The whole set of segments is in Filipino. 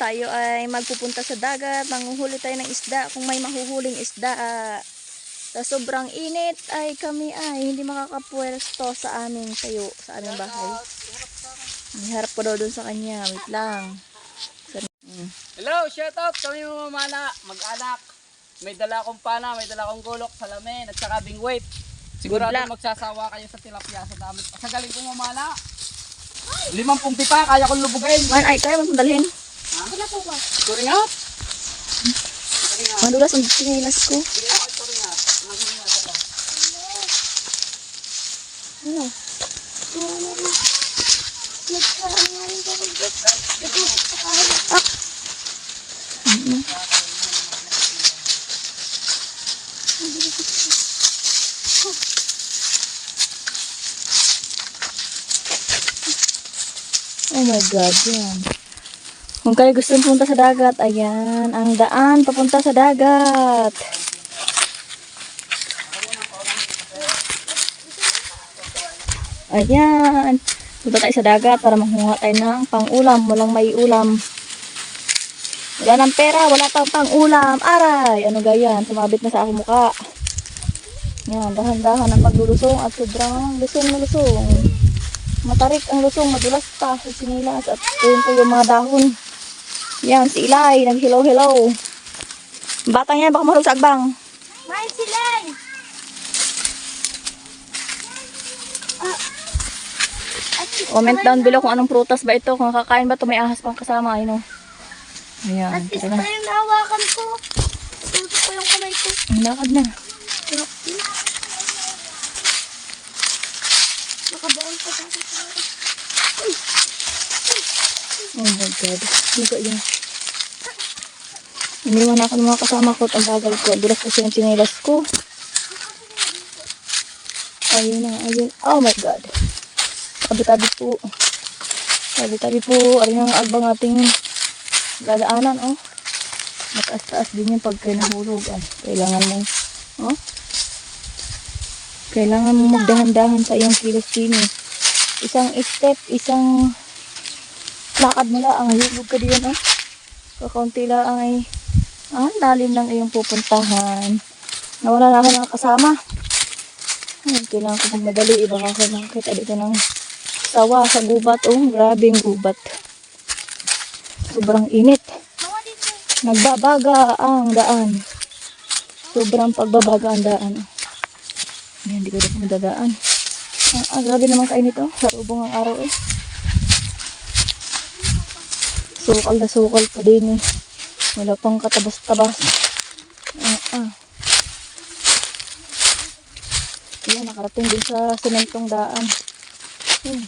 tayo ay magpupunta sa dagat. Manguhuli tayo ng isda kung may mahuhuling isda. ah. Sa sobrang init ay kami ay hindi makakapwesto sa aming tayo, sa aming bahay. Iharap ko daw dun sa kanya. Wait lang. Hello, shout out kami mga mamana, mag-anak. May dala akong pana, may dala akong gulok, salamin, at saka bingwit. Sigurado magsasawa kayo sa tilapia sa dami. Sa galing kong mamana. Limampung pipa, kaya kong lubugin. Man, ay, kaya mo dalhin. Turingat. Madulas ang sinilas ko. Ano? Mm. Oh my God, yan. Kung kayo gusto punta sa dagat, ayan, ang daan papunta sa dagat. Ayan. Punta tayo sa dagat para makuha tayo ng pang-ulam. Walang may ulam. Wala ng pera, wala pang pang-ulam. Aray! Ano gayan? Sumabit na sa aking muka. Yan, dahan-dahan ang paglulusong at sobrang lusong na lusong. Matarik ang lusong, madulas pa sinilas at yun po yung mga dahon. Yan, si Ilay, nag-hello-hello. Batang yan, baka marunong sa agbang. May silay! Comment down below kung anong prutas ba ito. Kung kakain ba ito, may ahas pang kasama. Ayun. Ayan. At pa na. yung nahawakan ko. Tutok ko yung kamay ko. Ang lakad na. Nakabaon pa sa akin. Oh my God. Liga yun. Iniwan ako ng mga kasama ko at ang bagal ko. Dulas kasi yung sinilas ko. Ayun na, ayun. Oh my God. Tabi-tabi po. Tabi-tabi po. Ayun ang agbang ating dadaanan, oh. Mataas-taas din yung pagka nahulog. Ay, kailangan mo, oh. Kailangan mo magdahan-dahan sa iyong kilos-kilos. Isang step, isang lakad mo lang, ang hulog ka diyan, oh. Kakaunti lang ay, ah, lalim lang iyong pupuntahan. Nawala na ako ng kasama. Ay, kailangan ko magmadali. Iba ako nakakita dito ng sawa sa gubat. Oh, grabe yung gubat. Sobrang init. Nagbabaga ang daan. Sobrang pagbabaga ang daan. Ayan, hindi ko rin madadaan. Ah, ah, grabe naman kainit oh. Sa ubong ang araw eh. Sukal na sukal pa din eh. Wala pang katabas-tabas. Ah, ah. Ayan, nakarating din sa sementong daan. Ayan.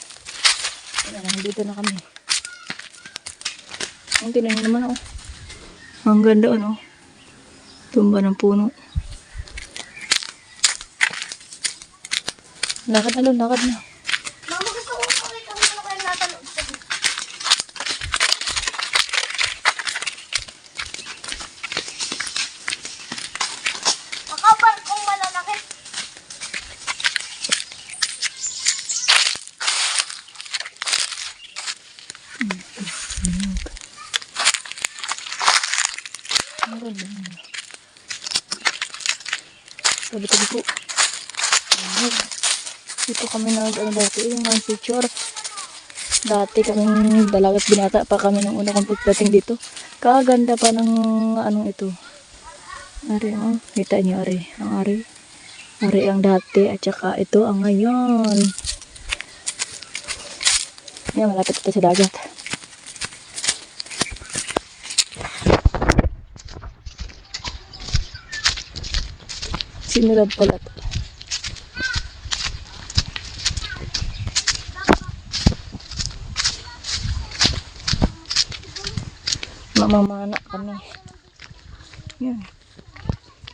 Ayan, dito na kami. Ang tinan niyo naman oh. Ang ganda ano. Tumba ng puno. Lakad na doon, lakad na. Mama, gusto ko pakita mo na kayo natanood sa Makapal kong malalaki. Ang ganda. Tabi-tabi po. Ayan. Dito kami nag ano dati, yung mga picture. Dati kami dalagat binata pa kami nung una kong pagdating dito. Kaganda pa ng anong ito. Ari, oh. Kita niyo, Ari. Ang Ari. Ari ang dati at saka ito ang ngayon. Yan, malapit ito sa dagat. Sinurad pala to. Mamamana kami. Yan.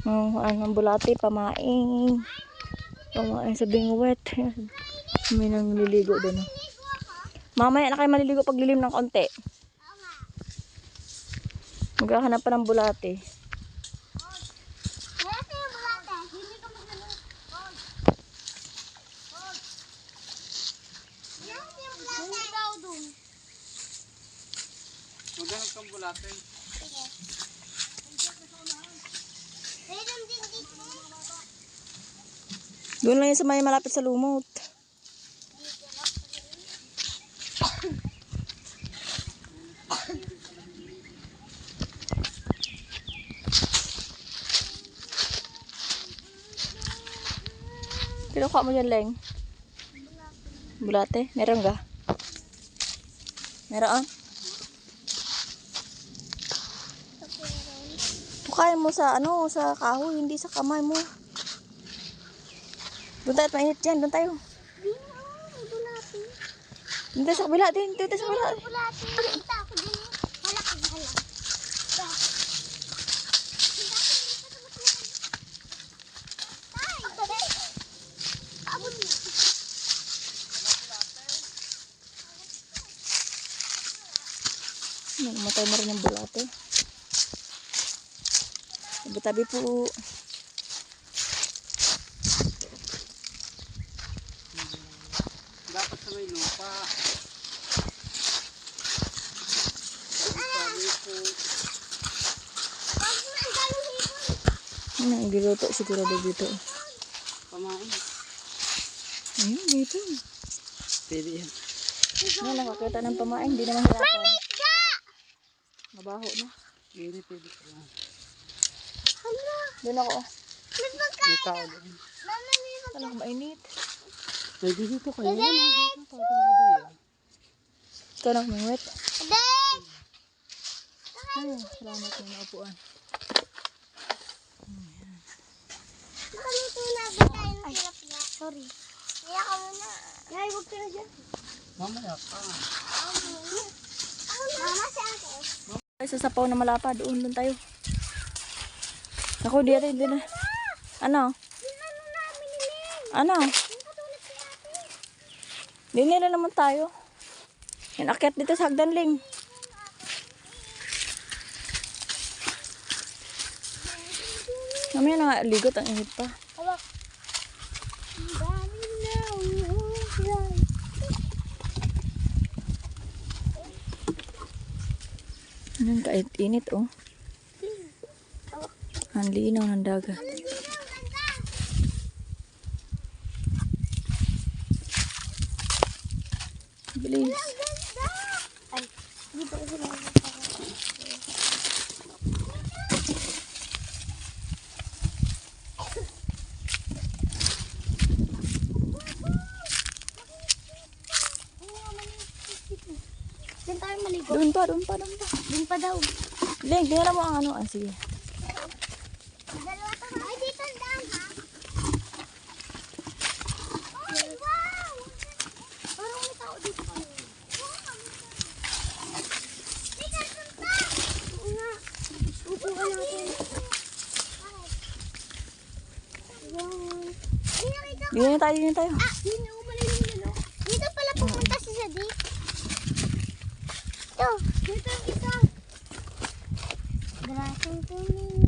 Mga ng bulati, pamaing. Pamaing sa bingwet. Yan. May nang liligo oh. Mamaya na kayo maliligo pag lilim ng konti. Maghahanap pa ng bulati. Kaya kayo bulate. Hindi ka maglalaro. Yan yung bulate. Hindi daw dun. Maghanap kang bulate. Meron din dito. Doon lang yun sa may malapit sa lumot. Kinukuha mo dyan, Leng? Bulate? Meron ka? Meron? Pukain mo sa ano, sa kahoy, hindi sa kamay mo. Doon tayo, mainit dyan, doon tayo. Doon tayo sa kabila din, doon tayo sa kabila. Namatay na rin yung bulate. Tabi-tabi po. Dapat sa may lupa. Daming hipon. Ano, giluto sigurado dito. pamain. Ayun, dito. Pwede yan. Ano, nakakita ng pamain, hindi naman hirapan. Mabaho na. Pwede, pwede. Yan. Hala, Doon ako. may tao doon. Mama, may Ano, mainit. May dito kayo. Mga dito. Ikaw na kumingwit. Dek! Ay, salamat na naupuan. Nakaluto na ba tayo ng tilapia? Sorry. Kaya ka muna. Yay, huwag ka na dyan. Mamaya pa. Mama, si ate. Ay, sa sapaw na malapa, doon, doon tayo. Ako, di rin, di na. Ano? Ano namin ni Len? Ano? Yung katulad si ate. Di nila naman tayo. Yan, dito sa hagdanling. Mamaya na nga, ligot ang init pa. Na. Anong kait-init, oh. Ang linaw ng dagat. Bilis. Ay, di ba sila. Doon pa, doon pa, doon pa. Doon pa daw. Leng, tingnan mo ang ano. Ah, sige. Dalawa to. Ay, dito ang dam, ha? Ay, wow! Parang may tao dito. Teka, punta! Oo nga. Upo ka natin. Wow. Ay, nakita ko. Dito na tayo, na tayo. Ah, yun yung malalim yun, oh. Dito pala pupunta si Sadiq. Ito, dito yung isa. Grasang tumingin.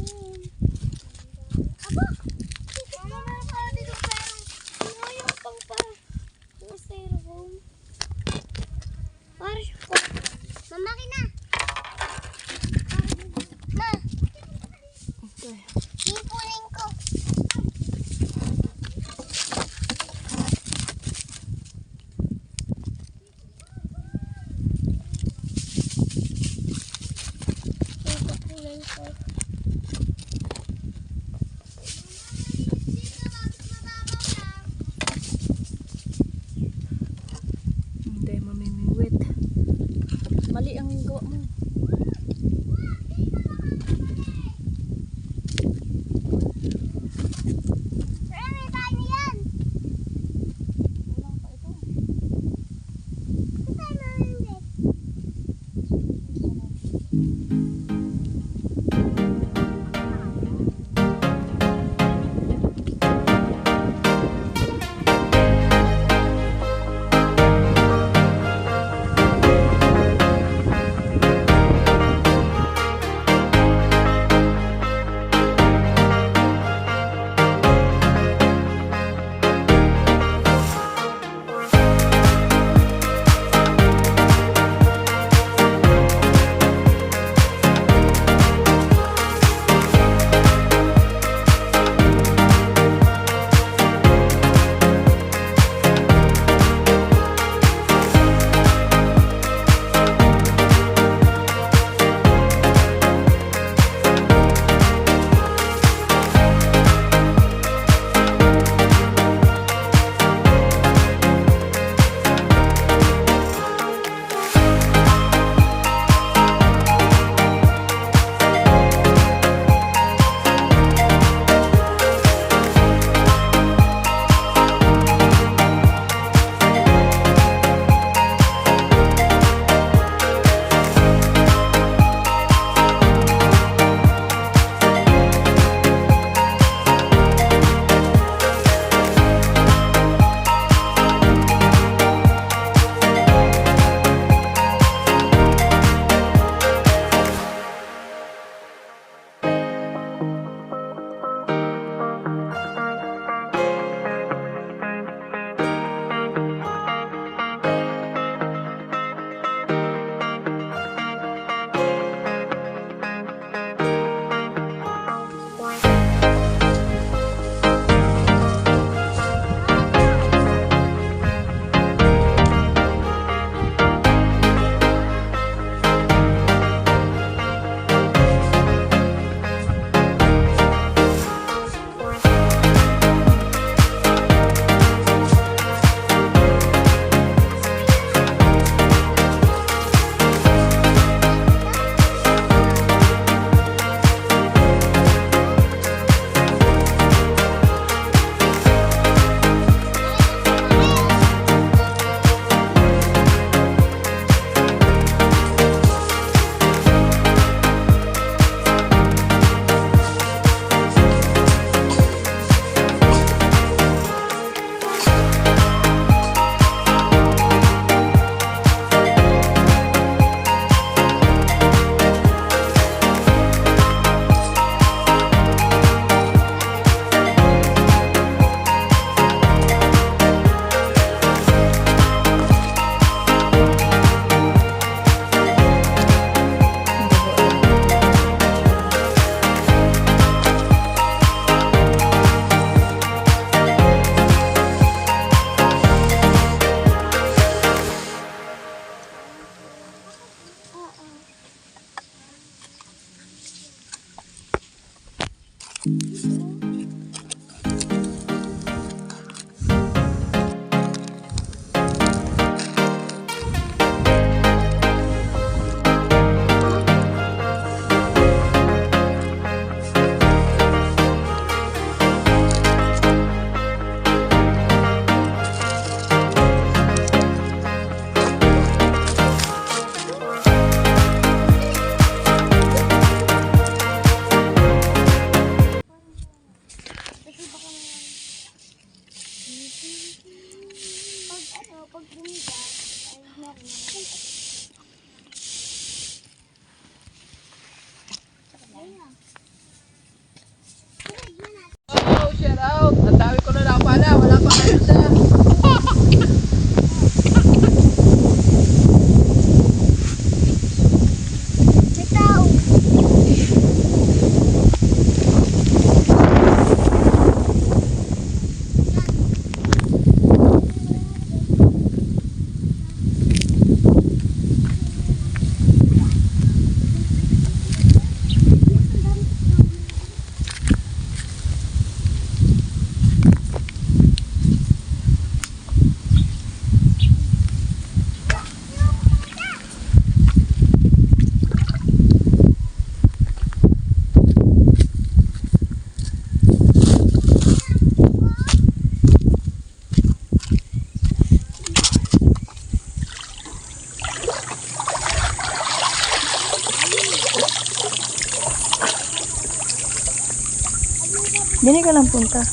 Punta.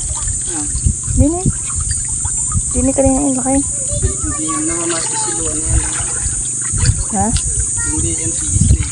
Ah, Dini. Dini ka rin na ilakay. hindi yung namamaski si Luan yan. Ha? Hindi yan si